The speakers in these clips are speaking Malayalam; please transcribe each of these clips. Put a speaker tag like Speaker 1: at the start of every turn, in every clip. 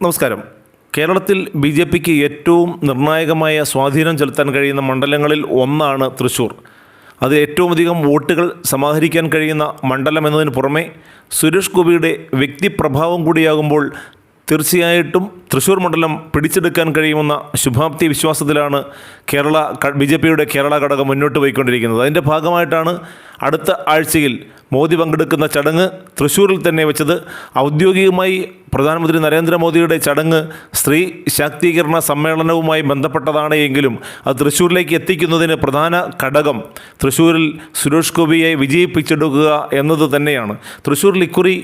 Speaker 1: നമസ്കാരം. കേരളത്തിൽ ബി ജെ പിക്ക് ഏറ്റവും നിർണായകമായ സ്വാധീനം ചെലുത്താൻ കഴിയുന്ന മണ്ഡലങ്ങളിൽ ഒന്നാണ് തൃശ്ശൂർ അത് ഏറ്റവും അധികം വോട്ടുകൾ സമാഹരിക്കാൻ കഴിയുന്ന മണ്ഡലം എന്നതിന് പുറമെ സുരേഷ് ഗോപിയുടെ വ്യക്തിപ്രഭാവം കൂടിയാകുമ്പോൾ തീർച്ചയായിട്ടും തൃശ്ശൂർ മണ്ഡലം പിടിച്ചെടുക്കാൻ കഴിയുമെന്ന ശുഭാപ്തി വിശ്വാസത്തിലാണ് കേരള ബി ജെ പിയുടെ കേരള ഘടകം മുന്നോട്ട് പോയിക്കൊണ്ടിരിക്കുന്നത്. അതിന്റെ ഭാഗമായിട്ടാണ് അടുത്ത ആഴ്ചയിൽ മോദി പങ്കെടുക്കുന്ന ചടങ്ങ് തൃശ്ശൂരിൽ തന്നെ വെച്ചത്. ഔദ്യോഗികമായി പ്രധാനമന്ത്രി നരേന്ദ്രമോദിയുടെ ചടങ്ങ് സ്ത്രീ ശാക്തീകരണ സമ്മേളനവുമായി ബന്ധപ്പെട്ടതാണ് എങ്കിലും അത് തൃശ്ശൂരിലേക്ക് എത്തിക്കുന്നതിന് പ്രധാന ഘടകം തൃശ്ശൂരിൽ സുരേഷ് ഗോപിയെ വിജയിപ്പിച്ചെടുക്കുക എന്നത് തന്നെയാണ്. തൃശ്ശൂരിൽ ഇക്കുറി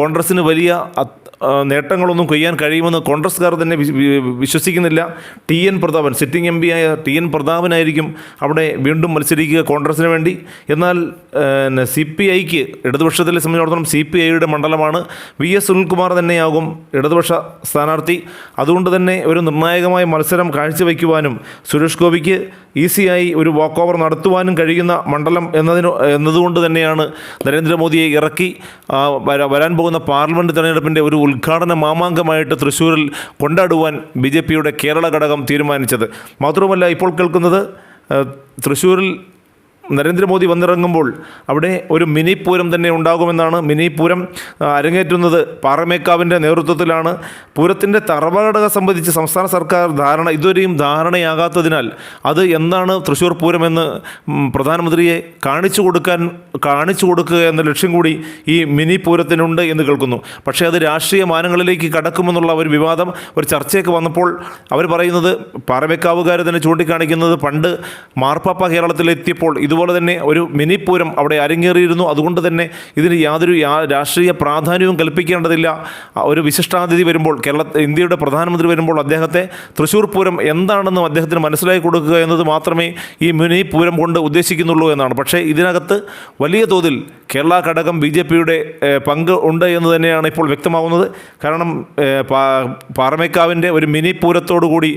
Speaker 1: കോൺഗ്രസ്സിന് വലിയ നേട്ടങ്ങളൊന്നും കൊയ്യാൻ കഴിയുമെന്ന് കോൺഗ്രസ്സുകാർ തന്നെ വിശ്വസിക്കുന്നില്ല. T N Prathapan sitting M ആയ ടി എൻ പ്രതാപനായിരിക്കും അവിടെ വീണ്ടും മത്സരിക്കുക കോൺഗ്രസ്സിന് വേണ്ടി. എന്നാൽ സി പി ഐക്ക് ഇടതുപക്ഷത്തിലെ സംബന്ധിച്ചിടത്തോളം സി പി ഐയുടെ മണ്ഡലമാണ് വി എസ് സുനിൽകുമാർ തന്നെയാകും ഇടതുപക്ഷ സ്ഥാനാർത്ഥി. അതുകൊണ്ട് തന്നെ ഒരു നിർണായകമായ മത്സരം കാഴ്ചവെക്കുവാനും സുരേഷ് ഗോപിക്ക് ഈസിയായി ഒരു വാക്ക് ഓവർ നടത്തുവാനും കഴിയുന്ന മണ്ഡലം എന്നതിന് എന്നതുകൊണ്ട് തന്നെയാണ് നരേന്ദ്രമോദിയെ ഇറക്കി വരാൻ പോകുന്ന പാർലമെന്റ് തെരഞ്ഞെടുപ്പിന്റെ ഒരു ഉദ്ഘാടന മാമാങ്കമായിട്ട് തൃശ്ശൂരിൽ കൊണ്ടാടുവാൻ ബി ജെ പിയുടെ കേരള ഘടകം തീരുമാനിച്ചത്. മാത്രവുമല്ല ഇപ്പോൾ കേൾക്കുന്നത് തൃശ്ശൂരിൽ നരേന്ദ്രമോദി വന്നിറങ്ങുമ്പോൾ അവിടെ ഒരു മിനി പൂരം തന്നെ ഉണ്ടാകുമെന്നാണ് മിനി പൂരം അരങ്ങേറ്റുന്നത്. പാറമേക്കാവിന്റെ നേതൃത്വത്തിലാണ്. പൂരത്തിന്റെ തറവാടക സംബന്ധിച്ച് സംസ്ഥാന സർക്കാർ ധാരണ ഇതുവരെയും ധാരണയാകാത്തതിനാൽ അത് എന്താണ് തൃശ്ശൂർ പൂരമെന്ന് പ്രധാനമന്ത്രിയെ കാണിച്ചു കൊടുക്കാൻ കാണിച്ചു കൊടുക്കുക എന്ന ലക്ഷ്യം കൂടി ഈ മിനി പൂരത്തിനുണ്ട് എന്ന് കേൾക്കുന്നു. പക്ഷേ അത് രാഷ്ട്രീയ മാനങ്ങളിലേക്ക് കടക്കുമെന്നുള്ള ഒരു വിവാദം ഒരു ചർച്ചയൊക്കെ വന്നപ്പോൾ അവർ പറയുന്നത് പാറമേക്കാവുകാർ തന്നെ ചൂണ്ടിക്കാണിക്കുന്നത് പണ്ട് മാർപ്പാപ്പ കേരളത്തിലെത്തിയപ്പോൾ ഇതുപോലെ തന്നെ ഒരു മിനിപ്പൂരം പൂരം അവിടെ അരങ്ങേറിയിരുന്നു. അതുകൊണ്ട് തന്നെ ഇതിന് യാതൊരു രാഷ്ട്രീയ പ്രാധാന്യവും കൽപ്പിക്കേണ്ടതില്ല. ഒരു വിശിഷ്ടാതിഥി വരുമ്പോൾ കേരള ഇന്ത്യയുടെ പ്രധാനമന്ത്രി വരുമ്പോൾ അദ്ദേഹത്തെ തൃശ്ശൂർ പൂരം എന്താണെന്നും അദ്ദേഹത്തിന് മനസ്സിലാക്കി കൊടുക്കുക എന്നത് മാത്രമേ ഈ മിനി പൂരം കൊണ്ട് ഉദ്ദേശിക്കുന്നുള്ളൂ എന്നാണ്. പക്ഷേ ഇതിനകത്ത് വലിയ തോതിൽ കേരള ഘടകം ബി ജെ പിയുടെ പങ്ക് ഉണ്ട് എന്ന് തന്നെയാണ് ഇപ്പോൾ വ്യക്തമാവുന്നത്. കാരണം പാറമേക്കാവിന്റെ ഒരു മിനി പൂരത്തോടു കൂടി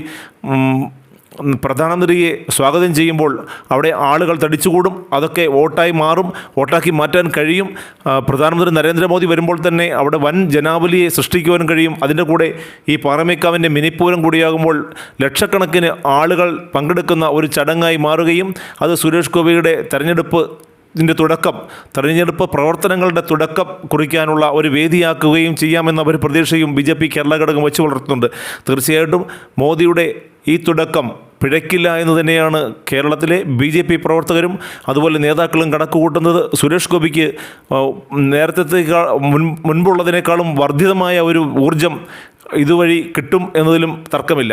Speaker 1: പ്രധാനമന്ത്രിയെ സ്വാഗതം ചെയ്യുമ്പോൾ അവിടെ ആളുകൾ തടിച്ചുകൂടും അതൊക്കെ വോട്ടായി മാറും വോട്ടാക്കി മാറ്റാൻ കഴിയും. പ്രധാനമന്ത്രി നരേന്ദ്രമോദി വരുമ്പോൾ തന്നെ അവിടെ വൻ ജനാവലിയെ സൃഷ്ടിക്കുവാൻ കഴിയും. അതിന്റെ കൂടെ ഈ പാറമേക്കാവിന്റെ മിനിപ്പൂരം കൂടിയാകുമ്പോൾ ലക്ഷക്കണക്കിന് ആളുകൾ പങ്കെടുക്കുന്ന ഒരു ചടങ്ങായി മാറുകയും അത് സുരേഷ് ഗോപിയുടെ തെരഞ്ഞെടുപ്പ് ഇതിന്റെ തുടക്കം തെരഞ്ഞെടുപ്പ് പ്രവർത്തനങ്ങളുടെ തുടക്കം കുറിക്കാനുള്ള ഒരു വേദിയാക്കുകയും ചെയ്യാമെന്ന ഒരു പ്രതീക്ഷയും ബി ജെ പി കേരള ഘടകം വെച്ച് പുലർത്തുന്നുണ്ട് തീർച്ചയായിട്ടും മോദിയുടെ ഈ തുടക്കം പിഴയ്ക്കില്ല എന്ന് തന്നെയാണ് കേരളത്തിലെ ബി ജെ പി പ്രവർത്തകരും അതുപോലെ നേതാക്കളും കണക്ക് കൂട്ടുന്നത് സുരേഷ് ഗോപിക്ക് ആ, നേരത്തേക്കാൾ മുൻ മുൻപുള്ളതിനേക്കാളും വർദ്ധിതമായ ഒരു ഊർജം ഇതുവഴി കിട്ടും എന്നതിലും തർക്കമില്ല.